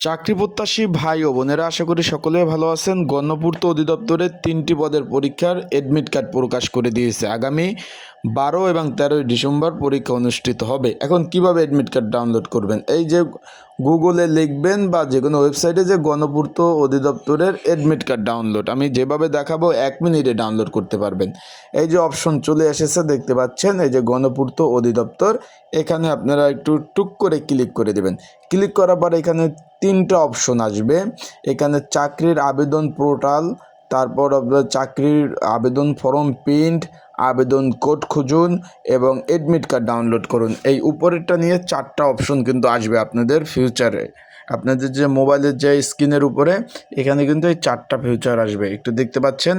চাকরি প্রত্যাশী ভাই ও বোনেরা, আশা করি সকলে ভালো আছেন। গণপূর্ত অধিদপ্তরের তিনটি পদের পরীক্ষার এডমিট কার্ড প্রকাশ করে দিয়েছে। আগামী বারো এবং তেরোই ডিসেম্বর পরীক্ষা অনুষ্ঠিত হবে। এখন কীভাবে এডমিট কার্ড ডাউনলোড করবেন? এই যে গুগলে লিখবেন বা যে কোনো ওয়েবসাইটে যে গণপূর্ত অধিদপ্তরের এডমিট কার্ড ডাউনলোড আমি যেভাবে দেখাবো, এক মিনিটে ডাউনলোড করতে পারবেন। এই যে অপশন চলে এসেছে, দেখতে পাচ্ছেন? এই যে গণপূর্ত অধিদপ্তর, এখানে আপনারা একটু টুক করে ক্লিক করে দেবেন। ক্লিক করার পর এখানে তিনটা অপশন আসবে। এখানে চাকরির আবেদন পোর্টাল তারপর আপনার চাকরির আবেদন ফর্ম প্রিন্ট, আবেদন কোড খুঁজুন এবং অ্যাডমিট কার্ড ডাউনলোড করুন। এই উপরেরটা নিয়ে চারটা অপশন কিন্তু আসবে আপনাদের ফিউচারে আপনাদের যে মোবাইলের যে স্ক্রিনের উপরে, এখানে কিন্তু এই চারটা ফিউচার আসবে। একটু দেখতে পাচ্ছেন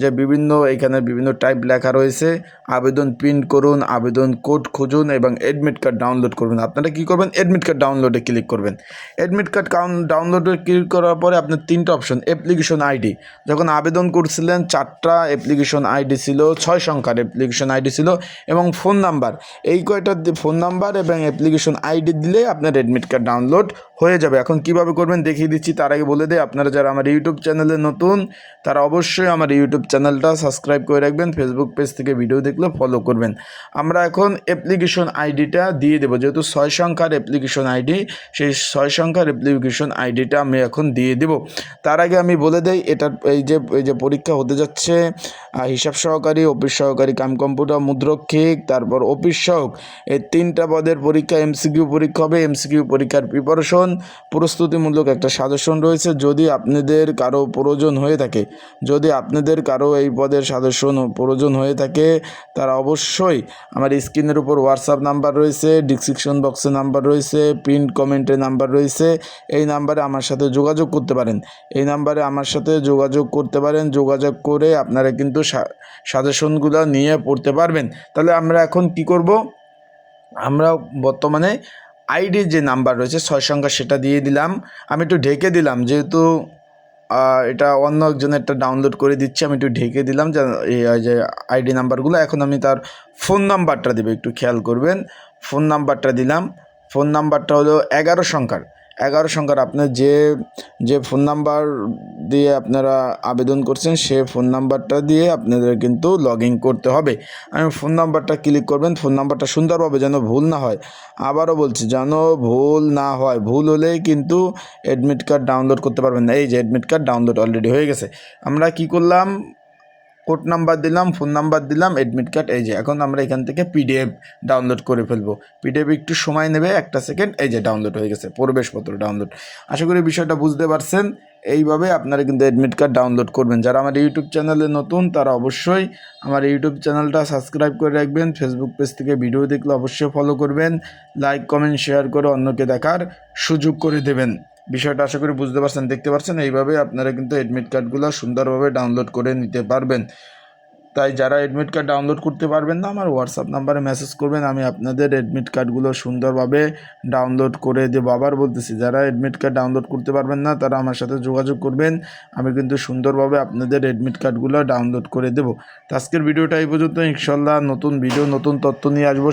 যে বিভিন্ন, এখানে বিভিন্ন টাইপ লেখা রয়েছে। আবেদন প্রিন্ট করুন, আবেদন কোড খুঁজুন এবং অ্যাডমিট কার্ড ডাউনলোড করবেন। আপনারা কী করবেন? এডমিট কার্ড ডাউনলোডে ক্লিক করবেন। অ্যাডমিট কার্ড ডাউনলোডে ক্লিক করার পরে আপনার তিনটা অপশন অ্যাপ্লিকেশন আইডি যখন আবেদন করছিলেন, চারটা অ্যাপ্লিকেশন আইডি ছিল, ছয় সংখ্যার অ্যাপ্লিকেশন আইডি ছিল এবং ফোন নাম্বার এই কয়টা ফোন নাম্বার এবং অ্যাপ্লিকেশন আইডি দিলে আপনার এডমিট কার্ড ডাউনলোড হয়ে যাবে। এখন কীভাবে করবেন দেখিয়ে দিচ্ছি, তার আগে বলে দেয় আপনারা যারা আমার ইউটিউব চ্যানেলে নতুন, তারা অবশ্যই আমার ইউটিউব চ্যানেলটা সাবস্ক্রাইব করে রাখবেন ফেসবুক পেজ থেকে ভিডিও দেখলে ফলো করবেন। আমরা এখন অ্যাপ্লিকেশন আইডিটা দিয়ে দেবো। যেহেতু ছয় সংখ্যার অ্যাপ্লিকেশন আইডি সেই ছয় সংখ্যার অ্যাপ্লিকেশন আইডিটা আমি এখন দিয়ে দেবো। তার আগে আমি বলে দেই, এটার এই যে এই যে পরীক্ষা হতে যাচ্ছে হিসাব সহকারী অফিস সহকারী, কাম কম্পিউটার মুদ্রক্ষিক, তারপর অফিস সহক, এই তিনটা পদের পরীক্ষা এমসিকিউ পরীক্ষা হবে। এমসিকিউ পরীক্ষার প্রিপারেশন প্রস্তুতিমূলক একটা সাজেশন রয়েছে। যদি আপনাদের কারও প্রয়োজন হয়ে থাকে, যদি আপনাদের কারও এই পদের সাজেশন প্রয়োজন হয়ে থাকে, তারা অবশ্যই আমার স্ক্রিনের উপর হোয়াটসঅ্যাপ নাম্বার রয়েছে ডিসক্রিপশন বক্সে নাম্বার রয়েছে পিন কমেন্টে নাম্বার রয়েছে। এই নাম্বারে আমার সাথে যোগাযোগ করতে পারেন। এই নাম্বারে আমার সাথে যোগাযোগ করতে পারেন। যোগাযোগ করে আপনারা কিন্তু সাজেশনগুলো নিয়ে পড়তে পারবেন। তাহলে আমরা এখন কি করব? আমরা বর্তমানে আইডির যে নাম্বার রয়েছে, ছয় সংখ্যা সেটা দিয়ে দিলাম। আমি একটু ঢেকে দিলাম, যেহেতু এটা অন্য একজনেরটা ডাউনলোড করে দিচ্ছি, আমি একটু ঢেকে দিলাম যে আইডি নাম্বারগুলো। এখন আমি তার ফোন নাম্বারটা দেবো, একটু খেয়াল করবেন। ফোন নাম্বারটা দিলাম। ফোন নাম্বারটা হলো এগারো সংখ্যার। এগারো সংখ্যার আপনার যে যে ফোন নাম্বার দিয়ে আপনারা আবেদন করছেন, সে ফোন নাম্বারটা দিয়ে আপনাদের কিন্তু লগ ইন করতে হবে। আমি ফোন নাম্বারটা ক্লিক করবেন ফোন নাম্বারটা সুন্দরভাবে যেন ভুল না হয়। আবারও বলছি, যেন ভুল না হয়। ভুল হলেই কিন্তু অ্যাডমিট কার্ড ডাউনলোড করতে পারবেন না। এই যে অ্যাডমিট কার্ড ডাউনলোড অলরেডি হয়ে গেছে। আমরা কি করলাম? কোড নাম্বার দিলাম, ফোন নাম্বার দিলাম অ্যাডমিট কার্ড এই যে, এখন আমরা এখান থেকে পিডিএফ ডাউনলোড করে ফেলব। পিডিএফ একটু সময় নেবে, একটা সেকেন্ড এই যে ডাউনলোড হয়ে গেছে, প্রবেশপত্র ডাউনলোড আশা করি বিষয়টা বুঝতে পারছেন, এইভাবে আপনারা কিন্তু অ্যাডমিট কার্ড ডাউনলোড করবেন। যারা আমার ইউটিউব চ্যানেলে নতুন, তারা অবশ্যই আমার ইউটিউব চ্যানেলটা সাবস্ক্রাইব করে রাখবেন। ফেসবুক পেজ থেকে ভিডিও দেখলে অবশ্যই ফলো করবেন। লাইক কমেন্ট শেয়ার করে অন্যকে দেখার সুযোগ করে দেবেন। বিষয়টা আশা করি বুঝতে পারছেন, দেখতে পাচ্ছেন এইভাবে আপনারা কিন্তু অ্যাডমিট কার্ডগুলো সুন্দরভাবে ডাউনলোড করে নিতে পারবেন। তাই যারা অ্যাডমিট কার্ড ডাউনলোড করতে পারবেন না, আমার হোয়াটসঅ্যাপ নাম্বারে মেসেজ করবেন, আমি আপনাদের অ্যাডমিট কার্ডগুলো সুন্দরভাবে ডাউনলোড করে দেবো। আবার বলতেছি, যারা অ্যাডমিট কার্ড ডাউনলোড করতে পারবেন না, তারা আমার সাথে যোগাযোগ করবেন, আমি কিন্তু সুন্দরভাবে আপনাদের অ্যাডমিট কার্ডগুলো ডাউনলোড করে দেবো। আজকের ভিডিওটা এই পর্যন্ত ইনশাল্লাহ নতুন ভিডিও নতুন তথ্য নিয়ে আসব